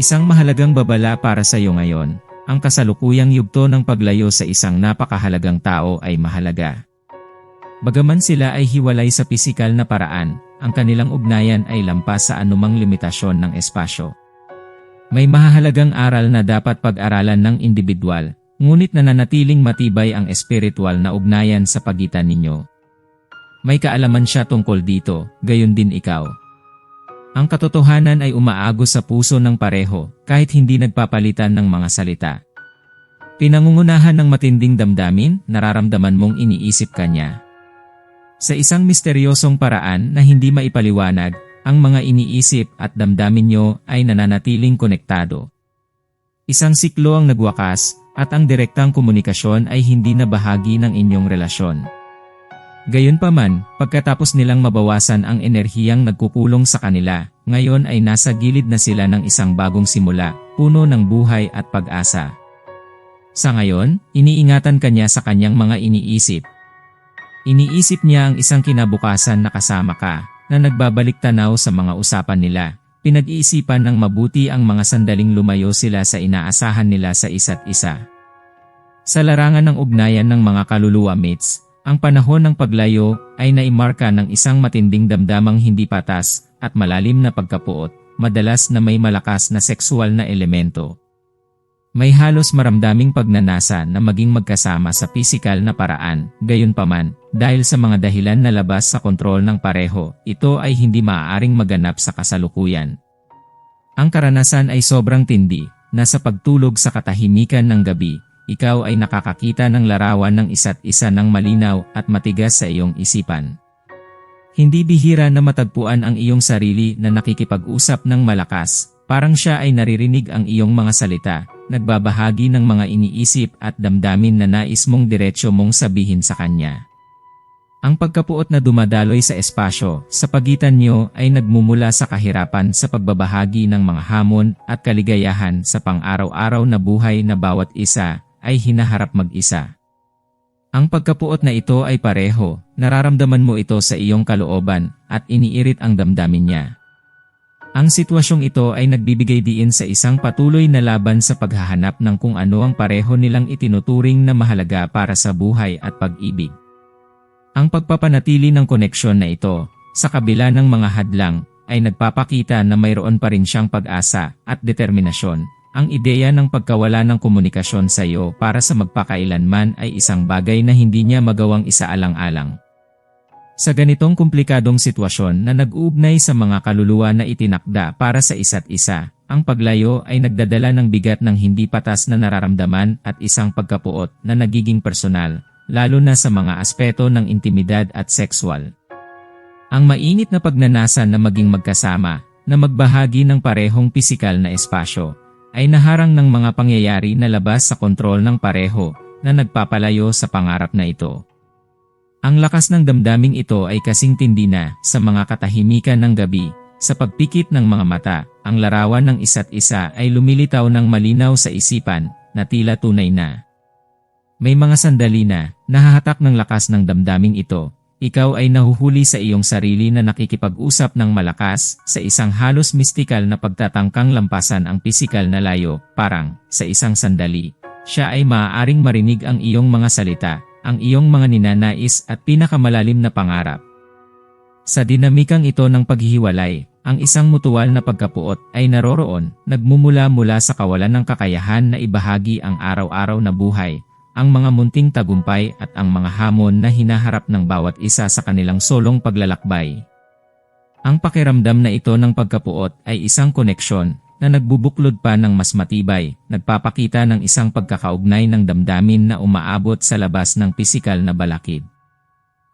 Isang mahalagang babala para sa iyo ngayon, ang kasalukuyang yugto ng paglayo sa isang napakahalagang tao ay mahalaga. Bagaman sila ay hiwalay sa pisikal na paraan, ang kanilang ugnayan ay lampas sa anumang limitasyon ng espasyo. May mahahalagang aral na dapat pag-aralan ng individual, ngunit nananatiling matibay ang espiritual na ugnayan sa pagitan ninyo. May kaalaman siya tungkol dito, gayon din ikaw. Ang katotohanan ay umaagos sa puso ng pareho, kahit hindi nagpapalitan ng mga salita. Pinangungunahan ng matinding damdamin, nararamdaman mong iniisip ka niya. Sa isang misteryosong paraan na hindi maipaliwanag, ang mga iniisip at damdamin nyo ay nananatiling konektado. Isang siklo ang nagwakas, at ang direktang komunikasyon ay hindi na bahagi ng inyong relasyon. Gayunpaman, pagkatapos nilang mabawasan ang enerhiyang nagkukulong sa kanila, ngayon ay nasa gilid na sila ng isang bagong simula, puno ng buhay at pag-asa. Sa ngayon, iniingatan kanya sa kanyang mga iniisip. Iniisip niya ang isang kinabukasan na kasama ka, na nagbabalik tanaw sa mga usapan nila. Pinag-iisipan ng mabuti ang mga sandaling lumayo sila sa inaasahan nila sa isa't isa. Sa larangan ng ugnayan ng mga kaluluwa mates, ang panahon ng paglayo ay naimarka ng isang matinding damdamang hindi patas at malalim na pagkapuot, madalas na may malakas na sexual na elemento. May halos maramdaming pagnanasa na maging magkasama sa pisikal na paraan, gayunpaman, dahil sa mga dahilan na labas sa kontrol ng pareho, ito ay hindi maaaring maganap sa kasalukuyan. Ang karanasan ay sobrang tindi, na sa pagtulog sa katahimikan ng gabi, ikaw ay nakakakita ng larawan ng isa't isa ng malinaw at matigas sa iyong isipan. Hindi bihira na matagpuan ang iyong sarili na nakikipag-usap ng malakas, parang siya ay naririnig ang iyong mga salita, nagbabahagi ng mga iniisip at damdamin na nais mong diretsyo mong sabihin sa kanya. Ang pagkapuot na dumadaloy sa espasyo sa pagitan niyo ay nagmumula sa kahirapan sa pagbabahagi ng mga hamon at kaligayahan sa pang-araw-araw na buhay na bawat isa ay hinaharap mag-isa. Ang pagkapuot na ito ay pareho, nararamdaman mo ito sa iyong kalooban at iniirit ang damdamin niya. Ang sitwasyong ito ay nagbibigay diin sa isang patuloy na laban sa paghahanap ng kung ano ang pareho nilang itinuturing na mahalaga para sa buhay at pag-ibig. Ang pagpapanatili ng koneksyon na ito, sa kabila ng mga hadlang, ay nagpapakita na mayroon pa rin siyang pag-asa at determinasyon. Ang ideya ng pagkawala ng komunikasyon sa iyo para sa magpakailanman ay isang bagay na hindi niya magawang isaalang-alang. Sa ganitong komplikadong sitwasyon na nag-uugnay sa mga kaluluwa na itinakda para sa isa't isa, ang paglayo ay nagdadala ng bigat ng hindi patas na nararamdaman at isang pagkapuot na nagiging personal, lalo na sa mga aspeto ng intimidad at sexual. Ang mainit na pagnanasa na maging magkasama, na magbahagi ng parehong pisikal na espasyo, ay naharang ng mga pangyayari na labas sa kontrol ng pareho na nagpapalayo sa pangarap na ito. Ang lakas ng damdaming ito ay kasing tindi na sa mga katahimikan ng gabi. Sa pagpikit ng mga mata, ang larawan ng isa't isa ay lumilitaw ng malinaw sa isipan na tila tunay na. May mga sandali na nahahatak ng lakas ng damdaming ito. Ikaw ay nahuhuli sa iyong sarili na nakikipag-usap ng malakas sa isang halos mistikal na pagtatangkang lampasan ang pisikal na layo, parang sa isang sandali. Siya ay maaaring marinig ang iyong mga salita ang iyong mga ninanais at pinakamalalim na pangarap. Sa dinamikang ito ng paghihiwalay, ang isang mutual na pagkapuot ay naroroon, nagmumula mula sa kawalan ng kakayahan na ibahagi ang araw-araw na buhay, ang mga munting tagumpay at ang mga hamon na hinaharap ng bawat isa sa kanilang solong paglalakbay. Ang pakiramdam na ito ng pagkapuot ay isang koneksyon na nagbubuklod pa ng mas matibay, nagpapakita ng isang pagkakaugnay ng damdamin na umaabot sa labas ng pisikal na balakid.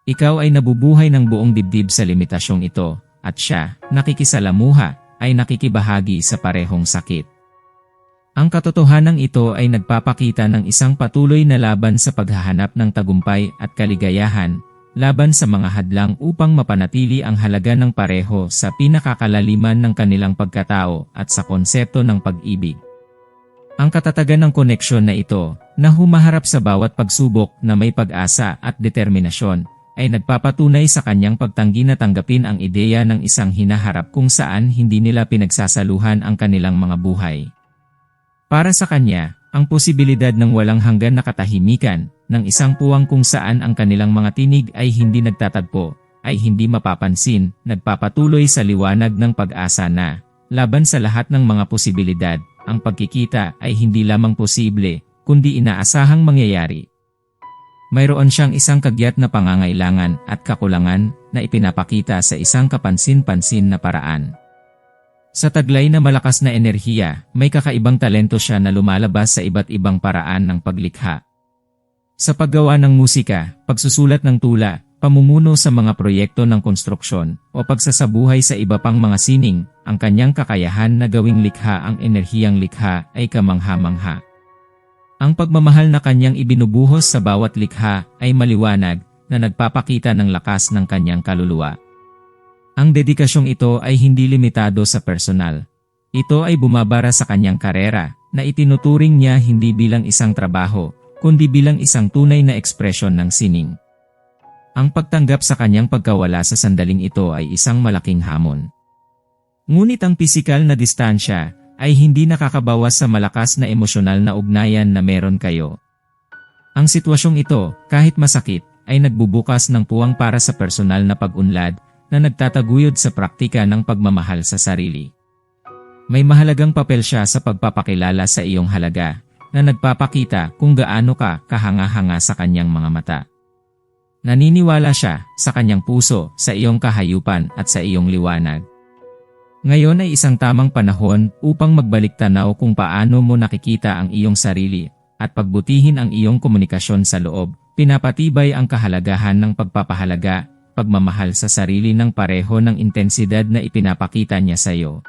Ikaw ay nabubuhay ng buong dibdib sa limitasyong ito, at siya, nakikisalamuha, ay nakikibahagi sa parehong sakit. Ang katotohanan ito ay nagpapakita ng isang patuloy na laban sa paghahanap ng tagumpay at kaligayahan, laban sa mga hadlang upang mapanatili ang halaga ng pareho sa pinakakalaliman ng kanilang pagkatao at sa konsepto ng pag-ibig. Ang katatagan ng koneksyon na ito, na humaharap sa bawat pagsubok na may pag-asa at determinasyon, ay nagpapatunay sa kanyang pagtanggi na tanggapin ang ideya ng isang hinaharap kung saan hindi nila pinagsasaluhan ang kanilang mga buhay. Para sa kanya, ang posibilidad ng walang hanggan na katahimikan ng isang puwang kung saan ang kanilang mga tinig ay hindi nagtatagpo, ay hindi mapapansin, nagpapatuloy sa liwanag ng pag-asa na, laban sa lahat ng mga posibilidad, ang pagkikita ay hindi lamang posible, kundi inaasahang mangyayari. Mayroon siyang isang kagyat na pangangailangan at kakulangan na ipinapakita sa isang kapansin-pansin na paraan. Sa taglay na malakas na enerhiya, may kakaibang talento siya na lumalabas sa iba't ibang paraan ng paglikha. Sa paggawa ng musika, pagsusulat ng tula, pamumuno sa mga proyekto ng konstruksyon, o pagsasabuhay sa iba pang mga sining, ang kanyang kakayahan na gawing likha ang enerhiyang likha ay kamangha-mangha. Ang pagmamahal na kanyang ibinubuhos sa bawat likha ay maliwanag na nagpapakita ng lakas ng kanyang kaluluwa. Ang dedikasyong ito ay hindi limitado sa personal. Ito ay bumabara sa kanyang karera na itinuturing niya hindi bilang isang trabaho, kundi bilang isang tunay na ekspresyon ng sining. Ang pagtanggap sa kanyang pagkawala sa sandaling ito ay isang malaking hamon. Ngunit ang pisikal na distansya ay hindi nakakabawas sa malakas na emosyonal na ugnayan na meron kayo. Ang sitwasyong ito, kahit masakit, ay nagbubukas ng puwang para sa personal na pag-unlad na nagtataguyod sa praktika ng pagmamahal sa sarili. May mahalagang papel siya sa pagpapakilala sa iyong halaga na nagpapakita kung gaano ka kahanga-hanga sa kanyang mga mata. Naniniwala siya sa kanyang puso, sa iyong kahayupan at sa iyong liwanag. Ngayon ay isang tamang panahon upang magbalik tanaw kung paano mo nakikita ang iyong sarili at pagbutihin ang iyong komunikasyon sa loob. Pinapatibay ang kahalagahan ng pagpapahalaga, pagmamahal sa sarili ng pareho ng intensidad na ipinapakita niya sa iyo.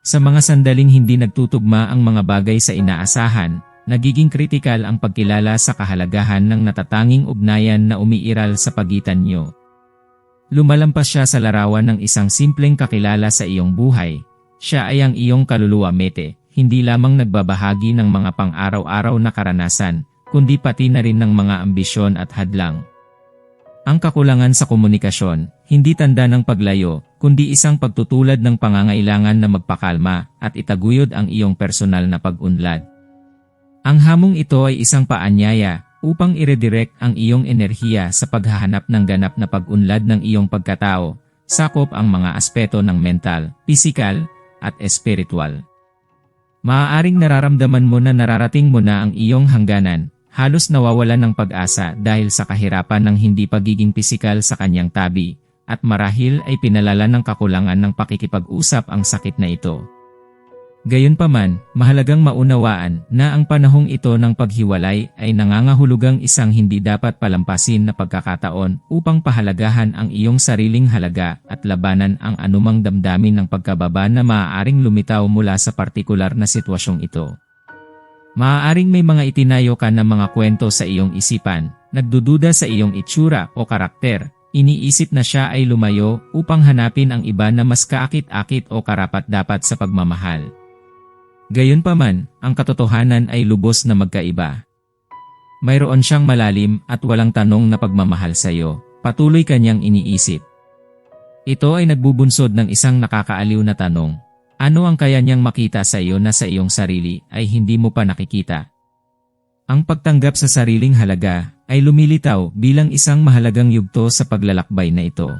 Sa mga sandaling hindi nagtutugma ang mga bagay sa inaasahan, nagiging kritikal ang pagkilala sa kahalagahan ng natatanging ugnayan na umiiral sa pagitan niyo. Lumalampas siya sa larawan ng isang simpleng kakilala sa iyong buhay. Siya ay ang iyong kaluluwa mete, hindi lamang nagbabahagi ng mga pang-araw-araw na karanasan, kundi pati na rin ng mga ambisyon at hadlang. Ang kakulangan sa komunikasyon, hindi tanda ng paglayo, kundi isang pagtutulad ng pangangailangan na magpakalma at itaguyod ang iyong personal na pag-unlad. Ang hamong ito ay isang paanyaya upang iredirect ang iyong enerhiya sa paghahanap ng ganap na pag-unlad ng iyong pagkatao, sakop ang mga aspeto ng mental, pisikal, at espiritual. Maaaring nararamdaman mo na nararating mo na ang iyong hangganan, halos nawawalan ng pag-asa dahil sa kahirapan ng hindi pagiging pisikal sa kanyang tabi, at marahil ay pinalala ng kakulangan ng pakikipag-usap ang sakit na ito. Gayunpaman, mahalagang maunawaan na ang panahong ito ng paghiwalay ay nangangahulugang isang hindi dapat palampasin na pagkakataon upang pahalagahan ang iyong sariling halaga at labanan ang anumang damdamin ng pagkababa na maaaring lumitaw mula sa partikular na sitwasyong ito. Maaaring may mga itinayo ka na mga kwento sa iyong isipan, nagdududa sa iyong itsura o karakter, iniisip na siya ay lumayo upang hanapin ang iba na mas kaakit-akit o karapat-dapat sa pagmamahal. Gayunpaman, ang katotohanan ay lubos na magkaiba. Mayroon siyang malalim at walang tanong na pagmamahal sa iyo, patuloy kanyang iniisip. Ito ay nagbubunsod ng isang nakakaaliw na tanong. Ano ang kaya niyang makita sa iyo na sa iyong sarili ay hindi mo pa nakikita? Ang pagtanggap sa sariling halaga ay lumilitaw bilang isang mahalagang yugto sa paglalakbay na ito.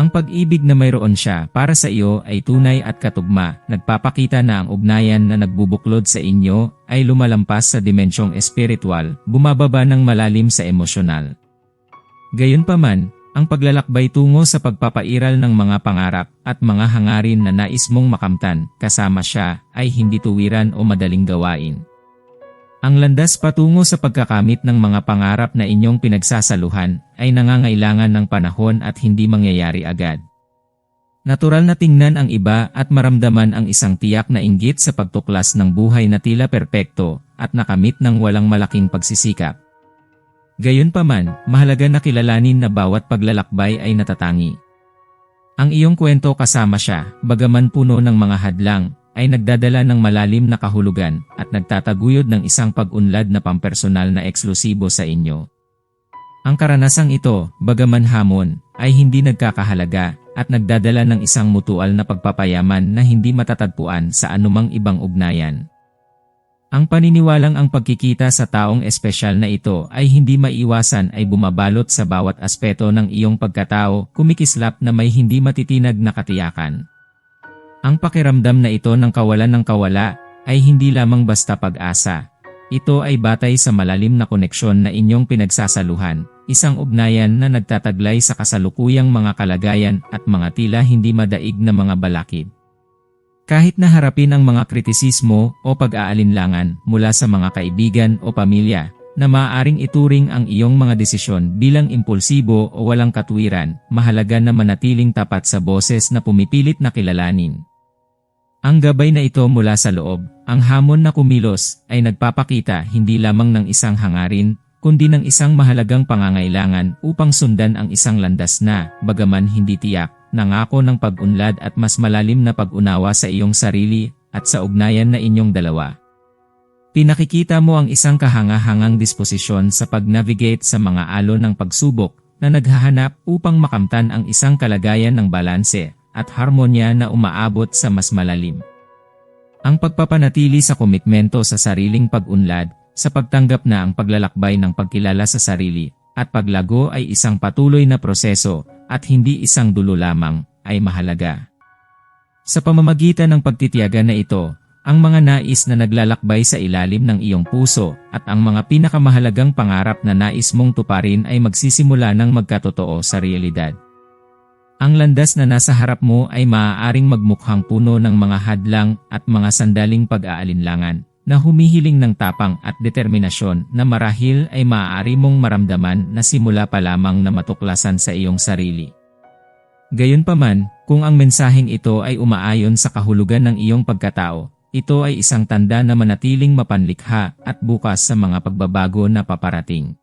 Ang pag-ibig na mayroon siya para sa iyo ay tunay at katugma, nagpapakita na ang ugnayan na nagbubuklod sa inyo ay lumalampas sa dimensyong espiritual, bumababa ng malalim sa emosyonal. Gayunpaman, ang paglalakbay tungo sa pagpapairal ng mga pangarap at mga hangarin na nais mong makamtan kasama siya ay hindi tuwiran o madaling gawain. Ang landas patungo sa pagkakamit ng mga pangarap na inyong pinagsasaluhan ay nangangailangan ng panahon at hindi mangyayari agad. Natural na tingnan ang iba at maramdaman ang isang tiyak na inggit sa pagtuklas ng buhay na tila perpekto at nakamit ng walang malaking pagsisikap. Gayunpaman, mahalaga na kilalanin na bawat paglalakbay ay natatangi. Ang iyong kwento kasama siya, bagaman puno ng mga hadlang, ay nagdadala ng malalim na kahulugan at nagtataguyod ng isang pag-unlad na pampersonal na eksklusibo sa inyo. Ang karanasang ito, bagaman hamon, ay hindi nagkakahalaga at nagdadala ng isang mutual na pagpapayaman na hindi matatagpuan sa anumang ibang ugnayan. Ang paniniwalang ang pagkikita sa taong espesyal na ito ay hindi maiwasan ay bumabalot sa bawat aspeto ng iyong pagkatao, kumikislap na may hindi matitinag na katiyakan. Ang pakiramdam na ito ng kawalan ng kawala ay hindi lamang basta pag-asa. Ito ay batay sa malalim na koneksyon na inyong pinagsasaluhan, isang ugnayan na nagtataglay sa kasalukuyang mga kalagayan at mga tila hindi madaig na mga balakid. Kahit na harapin ang mga kritisismo o pag-aalinlangan mula sa mga kaibigan o pamilya, na maaaring ituring ang iyong mga desisyon bilang impulsibo o walang katwiran, mahalaga na manatiling tapat sa boses na pumipilit na kilalanin. Ang gabay na ito mula sa loob, ang hamon na kumilos, ay nagpapakita hindi lamang ng isang hangarin, kundi ng isang mahalagang pangangailangan upang sundan ang isang landas na, bagaman hindi tiyak, nangako ng pag-unlad at mas malalim na pag-unawa sa iyong sarili at sa ugnayan na inyong dalawa. Pinakikita mo ang isang kahanga-hangang disposisyon sa pag-navigate sa mga alon ng pagsubok na naghahanap upang makamtan ang isang kalagayan ng balanse at harmonya na umaabot sa mas malalim. Ang pagpapanatili sa komitmento sa sariling pag-unlad, sa pagtanggap na ang paglalakbay ng pagkilala sa sarili, at paglago ay isang patuloy na proseso at hindi isang dulo lamang, ay mahalaga. Sa pamamagitan ng pagtitiyaga na ito, ang mga nais na naglalakbay sa ilalim ng iyong puso at ang mga pinakamahalagang pangarap na nais mong tuparin ay magsisimula ng magkatotoo sa realidad. Ang landas na nasa harap mo ay maaaring magmukhang puno ng mga hadlang at mga sandaling pag-aalinlangan na humihiling ng tapang at determinasyon na marahil ay maaari mong maramdaman na simula pa lamang na matuklasan sa iyong sarili. Gayunpaman, kung ang mensaheng ito ay umaayon sa kahulugan ng iyong pagkatao, ito ay isang tanda na manatiling mapanlikha at bukas sa mga pagbabago na paparating.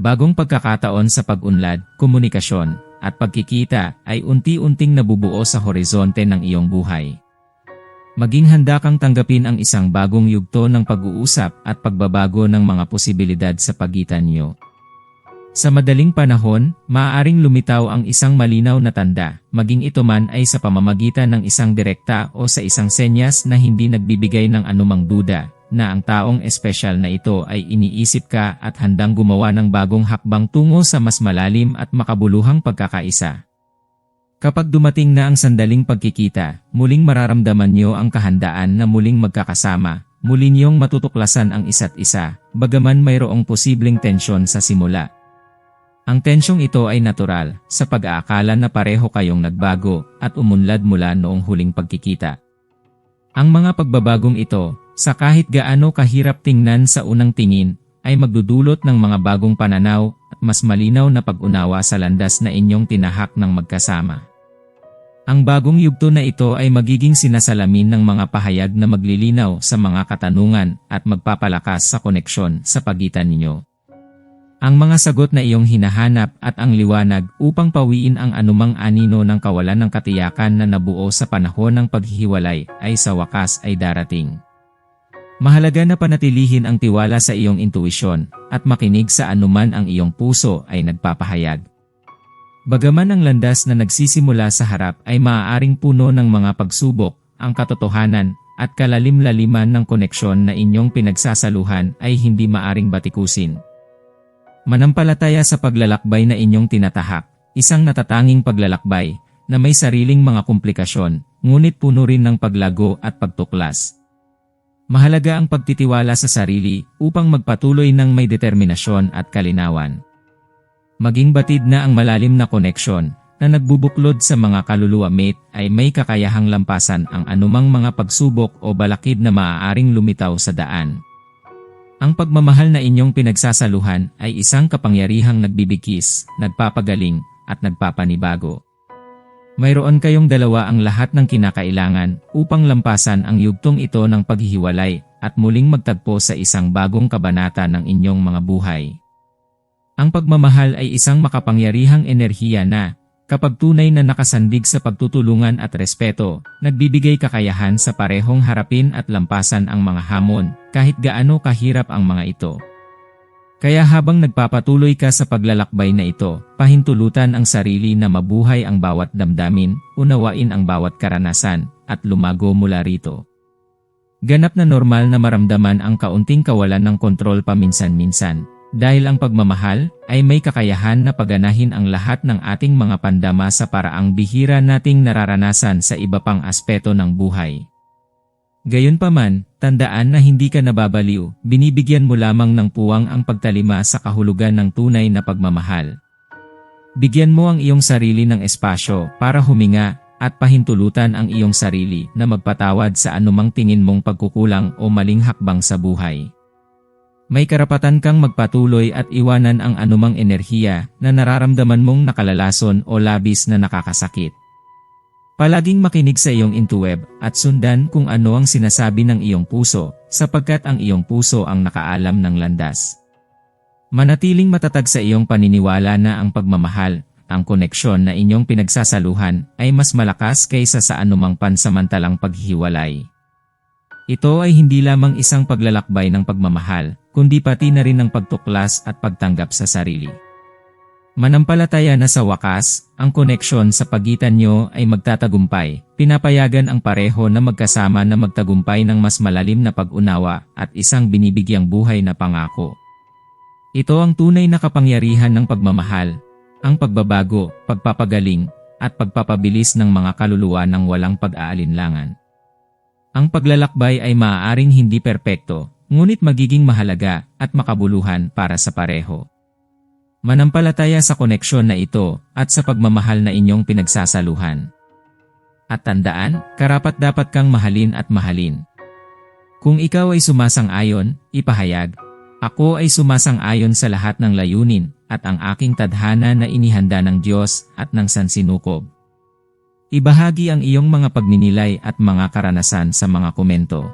Bagong pagkakataon sa pag-unlad, komunikasyon, at pagkikita ay unti-unting nabubuo sa horizonte ng iyong buhay. Maging handa kang tanggapin ang isang bagong yugto ng pag-uusap at pagbabago ng mga posibilidad sa pagitan niyo. Sa madaling panahon, maaaring lumitaw ang isang malinaw na tanda, maging ito man ay sa pamamagitan ng isang direkta o sa isang senyas na hindi nagbibigay ng anumang duda, na ang taong espesyal na ito ay iniisip ka at handang gumawa ng bagong hakbang tungo sa mas malalim at makabuluhang pagkakaisa. Kapag dumating na ang sandaling pagkikita, muling mararamdaman niyo ang kahandaan na muling magkakasama, muli niyong matutuklasan ang isa't isa, bagaman mayroong posibleng tensyon sa simula. Ang tensyong ito ay natural, sa pag-aakala na pareho kayong nagbago at umunlad mula noong huling pagkikita. Ang mga pagbabagong ito, sa kahit gaano kahirap tingnan sa unang tingin, ay magdudulot ng mga bagong pananaw at mas malinaw na pag-unawa sa landas na inyong tinahak ng magkasama. Ang bagong yugto na ito ay magiging sinasalamin ng mga pahayag na maglilinaw sa mga katanungan at magpapalakas sa koneksyon sa pagitan ninyo. Ang mga sagot na iyong hinahanap at ang liwanag upang pawiin ang anumang anino ng kawalan ng katiyakan na nabuo sa panahon ng paghihiwalay ay sa wakas ay darating. Mahalaga na panatilihin ang tiwala sa iyong intuisyon at makinig sa anuman ang iyong puso ay nagpapahayag. Bagaman ang landas na nagsisimula sa harap ay maaaring puno ng mga pagsubok, ang katotohanan at kalalim-laliman ng koneksyon na inyong pinagsasaluhan ay hindi maaring batikusin. Manampalataya sa paglalakbay na inyong tinatahak, isang natatanging paglalakbay na may sariling mga komplikasyon, ngunit puno rin ng paglago at pagtuklas. Mahalaga ang pagtitiwala sa sarili upang magpatuloy ng may determinasyon at kalinawan. Maging batid na ang malalim na koneksyon na nagbubuklod sa mga kaluluwa mate ay may kakayahang lampasan ang anumang mga pagsubok o balakid na maaaring lumitaw sa daan. Ang pagmamahal na inyong pinagsasaluhan ay isang kapangyarihang nagbibigkis, nagpapagaling, at nagpapanibago. Mayroon kayong dalawa ang lahat ng kinakailangan upang lampasan ang yugtong ito ng paghihiwalay at muling magtagpo sa isang bagong kabanata ng inyong mga buhay. Ang pagmamahal ay isang makapangyarihang enerhiya na, kapag tunay na nakasandig sa pagtutulungan at respeto, nagbibigay kakayahan sa parehong harapin at lampasan ang mga hamon, kahit gaano kahirap ang mga ito. Kaya habang nagpapatuloy ka sa paglalakbay na ito, pahintulutan ang sarili na mabuhay ang bawat damdamin, unawain ang bawat karanasan, at lumago mula rito. Ganap na normal na maramdaman ang kaunting kawalan ng kontrol paminsan-minsan, dahil ang pagmamahal ay may kakayahan na paganahin ang lahat ng ating mga pandama sa paraang bihira nating nararanasan sa iba pang aspeto ng buhay. Gayunpaman, tandaan na hindi ka nababaliw, binibigyan mo lamang ng puwang ang pagtalima sa kahulugan ng tunay na pagmamahal. Bigyan mo ang iyong sarili ng espasyo para huminga at pahintulutan ang iyong sarili na magpatawad sa anumang tingin mong pagkukulang o maling hakbang sa buhay. May karapatan kang magpatuloy at iwanan ang anumang enerhiya na nararamdaman mong nakalalason o labis na nakakasakit. Palaging makinig sa iyong interweb at sundan kung ano ang sinasabi ng iyong puso sapagkat ang iyong puso ang nakaalam ng landas. Manatiling matatag sa iyong paniniwala na ang pagmamahal, ang koneksyon na inyong pinagsasaluhan ay mas malakas kaysa sa anumang pansamantalang paghihiwalay. Ito ay hindi lamang isang paglalakbay ng pagmamahal, kundi pati na rin ng pagtuklas at pagtanggap sa sarili. Manampalataya na sa wakas, ang koneksyon sa pagitan nyo ay magtatagumpay, pinapayagan ang pareho na magkasama na magtagumpay ng mas malalim na pag-unawa at isang binibigyang buhay na pangako. Ito ang tunay na kapangyarihan ng pagmamahal, ang pagbabago, pagpapagaling, at pagpapabilis ng mga kaluluwa ng walang pag-aalinlangan. Ang paglalakbay ay maaaring hindi perpekto, ngunit magiging mahalaga at makabuluhan para sa pareho. Manampalataya sa koneksyon na ito at sa pagmamahal na inyong pinagsasaluhan. At tandaan, karapat dapat kang mahalin at mahalin. Kung ikaw ay sumasang-ayon, ipahayag, Ako ay sumasang-ayon sa lahat ng layunin at ang aking tadhana na inihanda ng Diyos at ng sansinukob. Ibahagi ang iyong mga pagninilay at mga karanasan sa mga komento.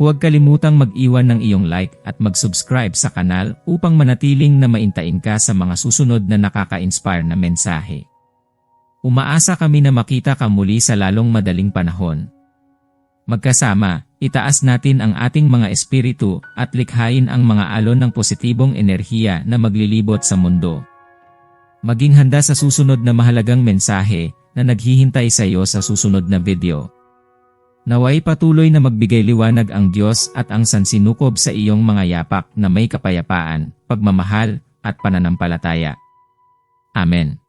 Huwag kalimutang mag-iwan ng iyong like at mag-subscribe sa kanal upang manatiling na maintain ka sa mga susunod na nakaka-inspire na mensahe. Umaasa kami na makita ka muli sa lalong madaling panahon. Magkasama, itaas natin ang ating mga espiritu at likhain ang mga alon ng positibong enerhiya na maglilibot sa mundo. Maging handa sa susunod na mahalagang mensahe na naghihintay sa iyo sa susunod na video. Naway patuloy na magbigay liwanag ang Diyos at ang sansinukob sa iyong mga yapak na may kapayapaan, pagmamahal, at pananampalataya. Amen.